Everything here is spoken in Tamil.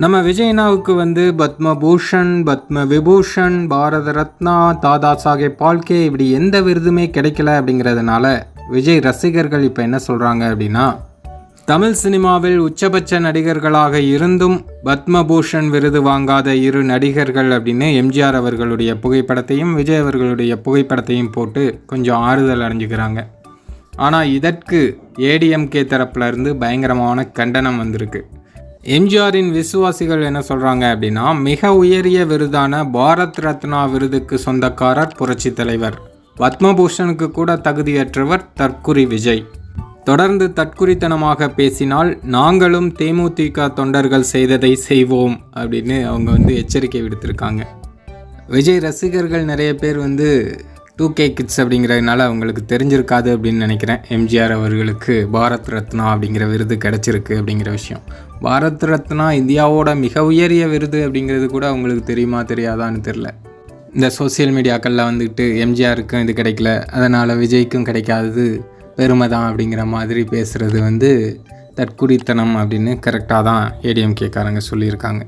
நம்ம விஜய்னாவுக்கு வந்து பத்ம பூஷன் பத்ம விபூஷன் பாரத ரத்னா தாதா சாஹேப் பால்கே இப்படி எந்த விருதுமே கிடைக்கல அப்படிங்கிறதுனால விஜய் ரசிகர்கள் இப்போ என்ன சொல்கிறாங்க அப்படின்னா தமிழ் சினிமாவில் உச்சபட்ச நடிகர்களாக இருந்தும் பத்மபூஷன் விருது வாங்காத இரு நடிகர்கள் அப்படின்னு எம்ஜிஆர் அவர்களுடைய புகைப்படத்தையும் விஜய் அவர்களுடைய புகைப்படத்தையும் போட்டு கொஞ்சம் ஆறுதல் அடைஞ்சுக்கிறாங்க. ஆனால் இதற்கு ஏடிஎம்கே தரப்புலருந்து பயங்கரமான கண்டனம் வந்திருக்கு. எம்ஜிஆரின் விசுவாசிகள் என்ன சொல்கிறாங்க அப்படின்னா மிக உயரிய விருதான பாரத் ரத்னா விருதுக்கு சொந்தக்காரர் புரட்சி தலைவர். பத்மபூஷனுக்கு கூட தகுதியற்றவர் தற்குறி விஜய். தொடர்ந்து தற்குறித்தனமாக பேசினால் நாங்களும் தேமுதிக தொண்டர்கள் செய்ததை செய்வோம் அப்படின்னு அவங்க வந்து எச்சரிக்கை விடுத்திருக்காங்க. விஜய் ரசிகர்கள் நிறைய பேர் வந்து டூ கே கிட்ஸ் அப்படிங்கிறதுனால அவங்களுக்கு தெரிஞ்சிருக்காது அப்படின்னு நினைக்கிறேன். எம்ஜிஆர் அவர்களுக்கு பாரத் ரத்னா அப்படிங்கிற விருது கிடச்சிருக்கு அப்படிங்கிற விஷயம். பாரத் ரத்னா இந்தியாவோட மிக உயரிய விருது அப்படிங்கிறது கூட அவங்களுக்கு தெரியுமா தெரியாதான்னு தெரில இந்த சோஷியல் மீடியாக்களில் வந்துட்டு எம்ஜிஆருக்கும் இது கிடைக்கல. அதனால் விஜய்க்கும் கிடைக்காதது பெருமை தான் அப்படிங்கிற மாதிரி பேசுகிறது வந்து தற்குறித்தனம் அப்படின்னு கரெக்டாக தான் ஏடிஎம்கேக்காரங்க சொல்லியிருக்காங்க.